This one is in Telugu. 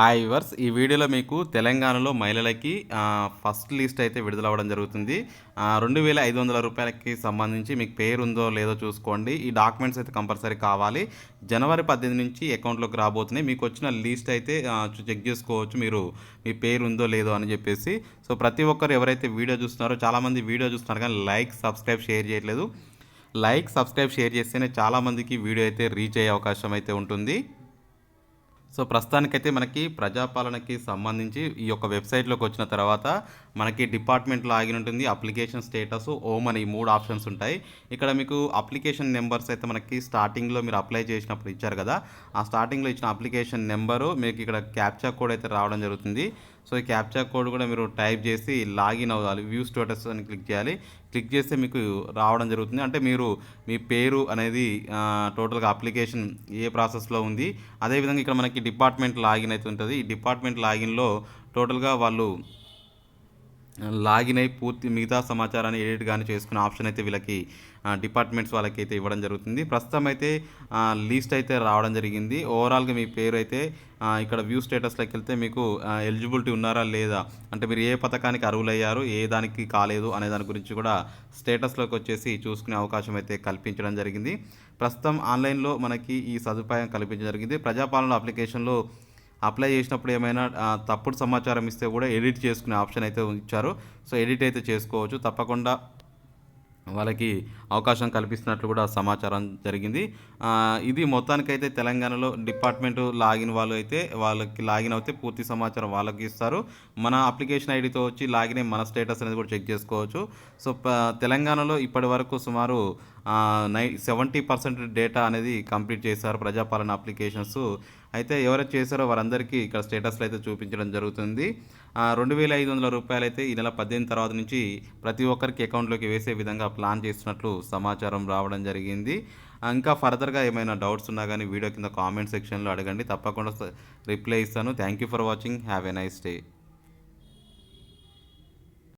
హాయ్ వర్స్ ఈ వీడియోలో మీకు తెలంగాణలో మహిళలకి ఫస్ట్ లిస్ట్ అయితే విడుదలవ్వడం జరుగుతుంది. రెండు వేల ఐదు వందల రూపాయలకి సంబంధించి మీకు పేరు ఉందో లేదో చూసుకోండి. ఈ డాక్యుమెంట్స్ అయితే కంపల్సరీ కావాలి. జనవరి పద్దెనిమిది నుంచి అకౌంట్లోకి రాబోతున్నాయి. మీకు వచ్చిన లిస్ట్ అయితే చెక్ చేసుకోవచ్చు. మీరు మీ పేరు ఉందో లేదో అని చెప్పేసి. సో ప్రతి ఒక్కరు ఎవరైతే వీడియో చూస్తున్నారో చాలామంది వీడియో చూస్తున్నారు కానీ లైక్ సబ్స్క్రైబ్ షేర్ చేయట్లేదు. లైక్ సబ్స్క్రైబ్ షేర్ చేస్తేనే చాలామందికి వీడియో అయితే రీచ్ అయ్యే అవకాశం అయితే ఉంటుంది. సో ప్రస్తుతానికైతే మనకి ప్రజాపాలనకి సంబంధించి ఈ యొక్క వెబ్సైట్లోకి వచ్చిన తర్వాత మనకి డిపార్ట్మెంట్ లాగిన్ ఉంటుంది అప్లికేషన్ స్టేటస్ ఓమ్ అని మూడు ఆప్షన్స్ ఉంటాయి. ఇక్కడ మీకు అప్లికేషన్ నెంబర్స్ అయితే మనకి స్టార్టింగ్లో మీరు అప్లై చేసినప్పుడు ఇచ్చారు కదా ఆ స్టార్టింగ్లో ఇచ్చిన అప్లికేషన్ నెంబరు మీకు ఇక్కడ క్యాప్చా కోడ్ అయితే రావడం జరుగుతుంది. సో ఈ క్యాప్చా కోడ్ కూడా మీరు టైప్ చేసి లాగిన్ అవ్వాలి వ్యూ స్టేటస్ అని క్లిక్ చేయాలి. క్లిక్ చేస్తే మీకు రావడం జరుగుతుంది. అంటే మీరు మీ పేరు అనేది టోటల్గా అప్లికేషన్ ఏ ప్రాసెస్లో ఉంది. అదేవిధంగా ఇక్కడ మనకి డిపార్ట్మెంట్ లాగిన్ అయితే ఉంటుంది. ఈ డిపార్ట్మెంట్ లాగిన్లో టోటల్గా వాళ్ళు లాగిన్ అయి పూర్తి మిగతా సమాచారాన్ని ఎడిట్ కానీ చేసుకునే ఆప్షన్ అయితే వీళ్ళకి డిపార్ట్మెంట్స్ వాళ్ళకి అయితే ఇవ్వడం జరుగుతుంది. ప్రస్తుతం అయితే లీస్ట్ లిస్ట్ అయితే రావడం జరిగింది. ఓవరాల్గా మీ పేరు అయితే ఇక్కడ వ్యూ స్టేటస్లోకి వెళ్తే మీకు ఎలిజిబిలిటీ ఉన్నారా లేదా? అంటే మీరు ఏ పథకానికి అర్హులయ్యారు? ఏ దానికి కాలేదు అనే దాని గురించి కూడా స్టేటస్లోకి వచ్చేసి చూసుకునే అవకాశం అయితే కల్పించడం జరిగింది. ప్రస్తుతం ఆన్లైన్లో మనకి ఈ సదుపాయం కల్పించడం జరిగింది. ప్రజాపాలన అప్లికేషన్లో అప్లై చేసినప్పుడు ఏమైనా తప్పుడు సమాచారం ఇస్తే కూడా ఎడిట్ చేసుకునే ఆప్షన్ అయితే ఇచ్చారు సో ఎడిట్ అయితే చేసుకోవచ్చు. తప్పకుండా వాళ్ళకి అవకాశం కల్పిస్తున్నట్లు కూడా సమాచారం జరిగింది. ఇది మొత్తానికైతే తెలంగాణలో డిపార్ట్మెంట్ లాగిన్ వాళ్ళు అయితే వాళ్ళకి లాగిన్ అయితే పూర్తి సమాచారం వాళ్ళకి ఇస్తారు. మన అప్లికేషన్ ఐడితో వచ్చి లాగిన్ అయ్యి మన స్టేటస్ అనేది కూడా చెక్ చేసుకోవచ్చు. సో తెలంగాణలో ఇప్పటి వరకు సుమారు నై సెవెంటీ పర్సెంట్ డేటా అనేది కంప్లీట్ చేశారు ప్రజాపాలన అప్లికేషన్స్. అయితే ఎవరైతే చేశారో వారందరికీ ఇక్కడ స్టేటస్లో అయితే చూపించడం జరుగుతుంది. రెండు వేల ఐదు వందల రూపాయలు అయితే ఈ నెల పద్దెనిమిది తర్వాత నుంచి ప్రతి ఒక్కరికి అకౌంట్లోకి వేసే విధంగా ప్లాన్ చేస్తున్నట్లు సమాచారం రావడం జరిగింది. ఇంకా ఫర్దర్గా ఏమైనా డౌట్స్ ఉన్నా కానీ వీడియో కింద కామెంట్ సెక్షన్లో అడగండి. తప్పకుండా రిప్లై ఇస్తాను. Thank you for watching. Have a nice day.